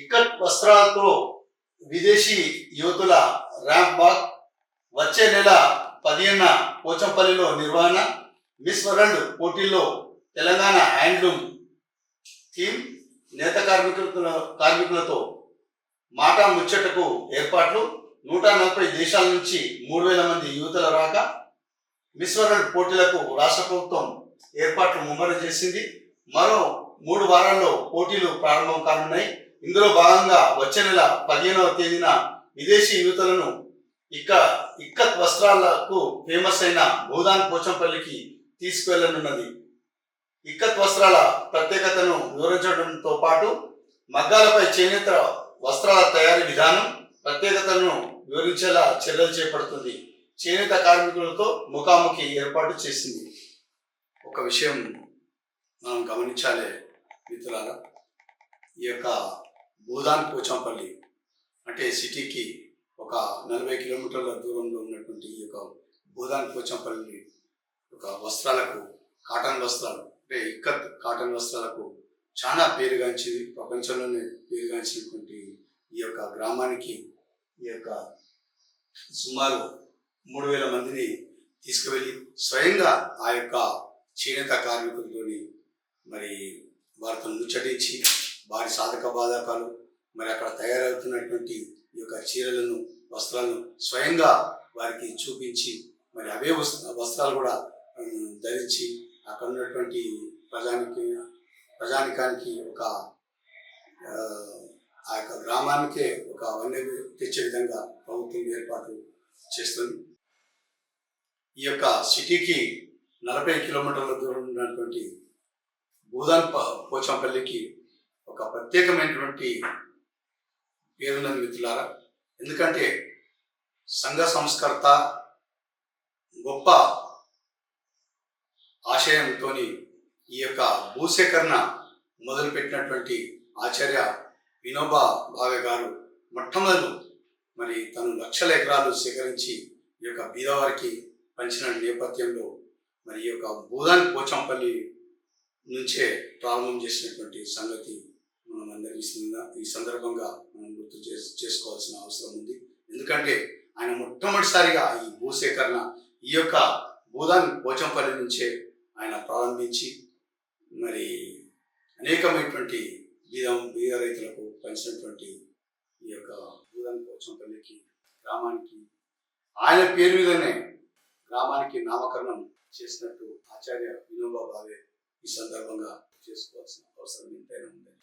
ఇక్కత్ వస్త్రాలతో విదేశీ యువతుల ramp walk వచ్చే నెల పదిహేన పోచంపల్లిలో నిర్వహణ మిస్ వరల్డ్ పోటీల్లో తెలంగాణ హ్యాండ్లూమ్ థీమ్ నేత కార్మికుల కార్మికులతో మాట ముచ్చటకు ఏర్పాట్లు. నూట నలభై దేశాల నుంచి మూడు వేల మంది యువతుల రాక మిస్ వరల్డ్ పోటీలకు రాష్ట్ర ప్రభుత్వం ఏర్పాట్లు ముమ్మరం చేసింది. మరో మూడు వారాల్లో పోటీలు ప్రారంభం కానున్నాయి. ఇందులో భాగంగా వచ్చే నెల పదిహేనవ తేదీన విదేశీ యువతలను ఇక్క ఇక్కత్ వస్త్రాలకు ఫేమస్ అయిన భూదాన్ పోచంపల్లికి తీసుకువెళ్ళనున్నది. ఇక్కత్ వస్త్రాల ప్రత్యేకతను వివరించడంతో పాటు మగ్గాలపై చేనేత వస్త్రాల తయారీ విధానం ప్రత్యేకతను వివరించేలా చర్యలు చేపడుతుంది. చేనేత కార్మికులతో ముఖాముఖి ఏర్పాటు చేసింది. ఒక విషయం మనం గమనించాలి మిత్రులారా. ఈ యొక్క భూదాన్ పోచంపల్లి అంటే సిటీకి ఒక నలభై కిలోమీటర్ల దూరంలో ఉన్నటువంటి ఈ యొక్క భూదాన్ పోచంపల్లి ఒక వస్త్రాలకు కాటన్ వస్త్రాలు అంటే ఇక్కత్ కాటన్ వస్త్రాలకు చాలా పేరుగాంచింది ప్రపంచంలోనే పేరుగాంచినటువంటి ఈ యొక్క గ్రామానికి ఈ యొక్క సుమారు మూడు వేల మందిని తీసుకువెళ్ళి స్వయంగా ఆ యొక్క చేనేత కార్మికులతోని మరి వారితో ముచ్చటించి వారి సాధక బాధకాలు మరి అక్కడ తయారవుతున్నటువంటి ఈ యొక్క చీరలను వస్త్రాలను స్వయంగా వారికి చూపించి మరి అవే వస్త వస్త్రాలు కూడా ధరించి అక్కడ ఉన్నటువంటి ప్రజానికి ప్రజానికానికి ఒక ఆ, యొక్క గ్రామానికే ఒక వన్య తెచ్చే విధంగా ప్రభుత్వం ఏర్పాటు చేస్తుంది. ఈ యొక్క సిటీకి నలభై కిలోమీటర్ల దూరం ఉన్నటువంటి భూదాన్ పోచంపల్లికి ఒక ప్రత్యేకమైనటువంటి పేరున్నది మిత్రులారా. ఎందుకంటే సంఘ సంస్కర్త గొప్ప ఆశయంతో ఈ యొక్క భూసేకరణ మొదలుపెట్టినటువంటి ఆచార్య వినోబా భావే గారు మొట్టమొదలు మరి తను లక్షల ఎకరాలు సేకరించి ఈ యొక్క బీదవారికి పంచిన నేపథ్యంలో మరి ఈ యొక్క భూదాన్ పోచంపల్లి నుంచే ప్రారంభం చేసినటువంటి సంగతి ఈ ఈ సందర్భంగా మనం గుర్తు చేస్ చేసుకోవాల్సిన అవసరం ఉంది. ఎందుకంటే ఆయన మొట్టమొదటిసారిగా ఈ భూసేకరణ ఈ యొక్క భూదాన్ పోచంపల్లి నుంచే ఆయన ప్రారంభించి మరి అనేకమైనటువంటి బీదం బీద రైతులకు పంచినటువంటి ఈ యొక్క భూదాన్ పోచంపల్లికి గ్రామానికి ఆయన పేరు మీదనే గ్రామానికి నామకరణం చేసినట్టు ఆచార్య వినోబా భావే ఈ సందర్భంగా చేసుకోవాల్సిన అవసరం ఎంతైనా ఉందని